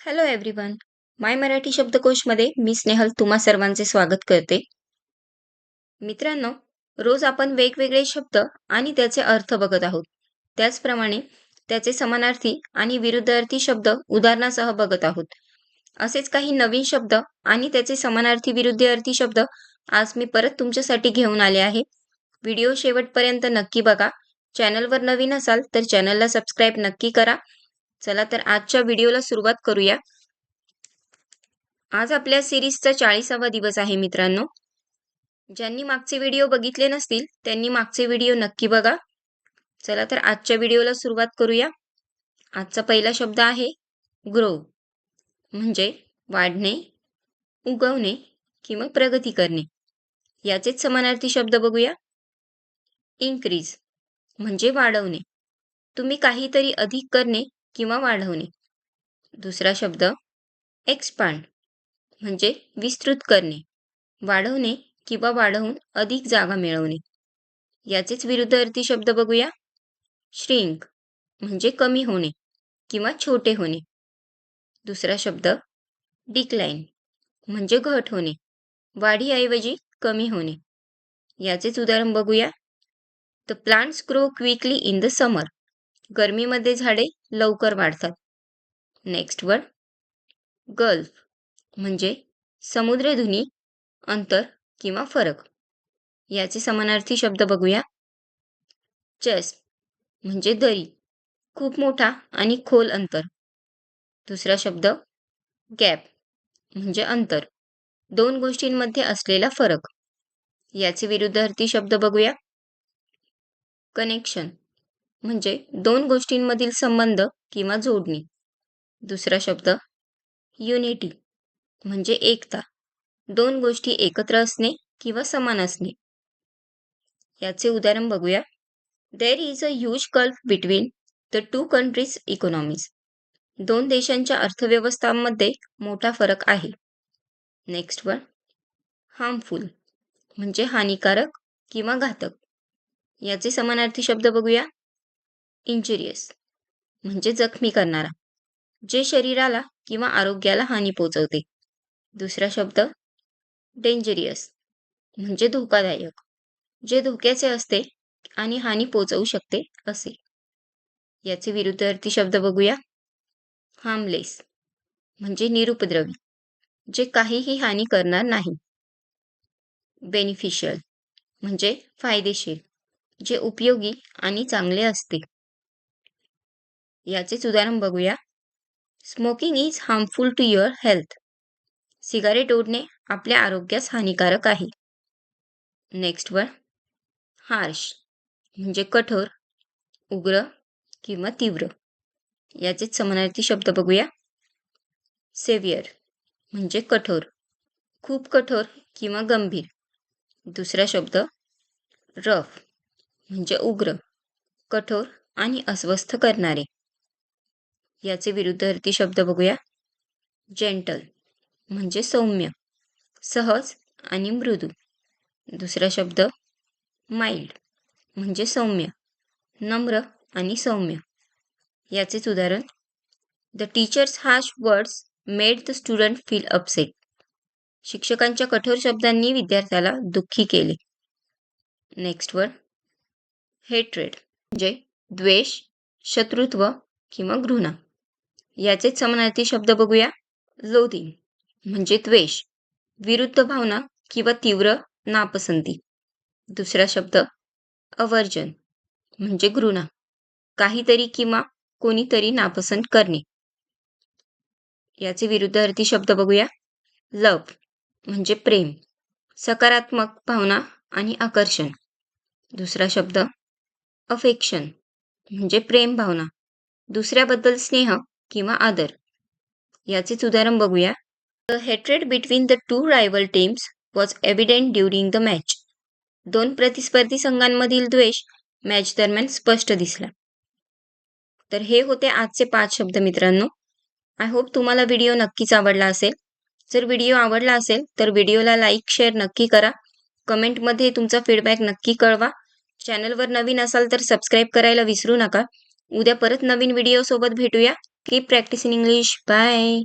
Hello everyone my Marathi शब्दकोशमध्ये मी स्नेहल तुम्हा सर्वांचे स्वागत करते. मित्रांनो रोज आपण वेगवेगळे शब्द आणि त्याचे अर्थ बघत आहोत. त्याचप्रमाणे त्याचे समानार्थी आणि विरुद्धार्थी शब्द उदाहरणासह बघत आहोत. असेच काही नवीन शब्द आणि त्याचे समानार्थी विरुद्धार्थी शब्द आज मी परत तुमच्यासाठी घेऊन आले आहे. व्हिडिओ शेवटपर्यंत नक्की बघा. चॅनलवर नवीन असाल तर चॅनलला सबस्क्राईब नक्की करा. चला तर आजच्या व्हिडिओला सुरुवात करूया. आज आपल्या सिरीजचा चाळीसावा दिवस आहे मित्रांनो. ज्यांनी मागचे व्हिडिओ बघितले नसतील त्यांनी मागचे व्हिडिओ नक्की बघा. चला तर आजच्या व्हिडिओला सुरुवात करूया. आजचा पहिला शब्द आहे ग्रो म्हणजे वाढणे उगवणे किंवा प्रगती करणे. याचेच समानार्थी शब्द बघूया. इन्क्रीज म्हणजे वाढवणे. तुम्ही काहीतरी अधिक करणे किंवा वाढवणे. दुसरा शब्द एक्सपांड म्हणजे विस्तृत करणे. वाढवणे किंवा वाढवून अधिक जागा मिळवणे. याचेच विरुद्धार्थी शब्द बघूया. श्रिंक म्हणजे कमी होणे किंवा छोटे होणे. दुसरा शब्द डिक्लाईन म्हणजे घट होणे. वाढीऐवजी कमी होणे. याचेच उदाहरण बघूया. The plants grow quickly in the summer गरमीमध्ये झाडे लवकर वाढतात. नेक्स्ट वर्ड गल्फ म्हणजे समुद्रधुनी अंतर किंवा फरक. याचे समानार्थी शब्द बघूया. चेस म्हणजे दरी खूप मोठा आणि खोल अंतर. दुसरा शब्द गॅप म्हणजे अंतर. दोन गोष्टींमध्ये असलेला फरक. याचे विरुद्धार्थी शब्द बघूया. कनेक्शन म्हणजे दोन गोष्टींमधील संबंध किंवा जोडणी. दुसरा शब्द युनिटी म्हणजे एकता. दोन गोष्टी एकत्र असणे किंवा समान असणे. याचे उदाहरण बघूया. There is a huge gulf between the two countries economies दोन देशांच्या अर्थव्यवस्थांमध्ये मोठा फरक आहे. नेक्स्ट वन हार्मफुल म्हणजे हानिकारक किंवा घातक. याचे समानार्थी शब्द बघूया. इंजुरियस म्हणजे जखमी करणारा जे शरीराला किंवा आरोग्याला हानी पोहोचवते दुसरा शब्द डेंजरियस म्हणजे धोकादायक जे धोक्याचे असते आणि हानी पोचवू शकते असे. याचे विरुद्धार्थी शब्द बघूया. हार्मलेस म्हणजे निरुपद्रवी जे काहीही हानी करणार नाही. बेनिफिशियल म्हणजे फायदेशीर जे उपयोगी आणि चांगले असते. याचेच उदाहरण बघूया. Smoking is harmful to your health cigarette ओढणे आपल्या आरोग्यास हानिकारक आहे. नेक्स्ट वर. हार्श म्हणजे कठोर उग्र किंवा तीव्र. याचेच समानार्थी शब्द बघूया. सेवियर म्हणजे कठोर खूप कठोर किंवा गंभीर. दुसरा शब्द रफ म्हणजे उग्र कठोर आणि अस्वस्थ करणारे. याचे विरुद्धार्थी शब्द बघूया. जेंटल म्हणजे सौम्य सहज आणि मृदू. दुसरा शब्द माइल्ड म्हणजे सौम्य नम्र आणि सौम्य. याचेच उदाहरण the teacher's harsh words made the student feel upset शिक्षकांच्या कठोर शब्दांनी विद्यार्थ्याला दुःखी केले. नेक्स्ट वर्ड हेट्रेड म्हणजे द्वेष शत्रुत्व किंवा घृणा. याचेच समानार्थी शब्द बघूया. लोधिंग म्हणजे द्वेष विरुद्ध भावना किंवा तीव्र नापसंती. दुसरा शब्द अवर्जन म्हणजे घृणा काहीतरी किंवा कोणीतरी नापसंत करणे. याचे विरुद्धार्थी शब्द बघूया. लव म्हणजे प्रेम सकारात्मक भावना आणि आकर्षण. दुसरा शब्द अफेक्शन म्हणजे प्रेम भावना. दुसऱ्याबद्दल स्नेह किंवा आदर. याचेच उदाहरण बघूया. The hatred between the two rival teams was evident during the match दोन प्रतिस्पर्धी संघांमधील द्वेष मॅच दरम्यान स्पष्ट दिसला. तर हे होते आजचे पाच शब्द मित्रांनो. आय होप तुम्हाला व्हिडिओ नक्कीच आवडला असेल. जर व्हिडिओ आवडला असेल तर व्हिडिओला लाईक शेअर नक्की करा. कमेंटमध्ये तुमचा फीडबॅक नक्की कळवा. चॅनलवर नवीन असाल तर सबस्क्राईब करायला विसरू नका. उद्या परत नवीन व्हिडिओ सोबत भेटूया. Keep practicing English. Bye.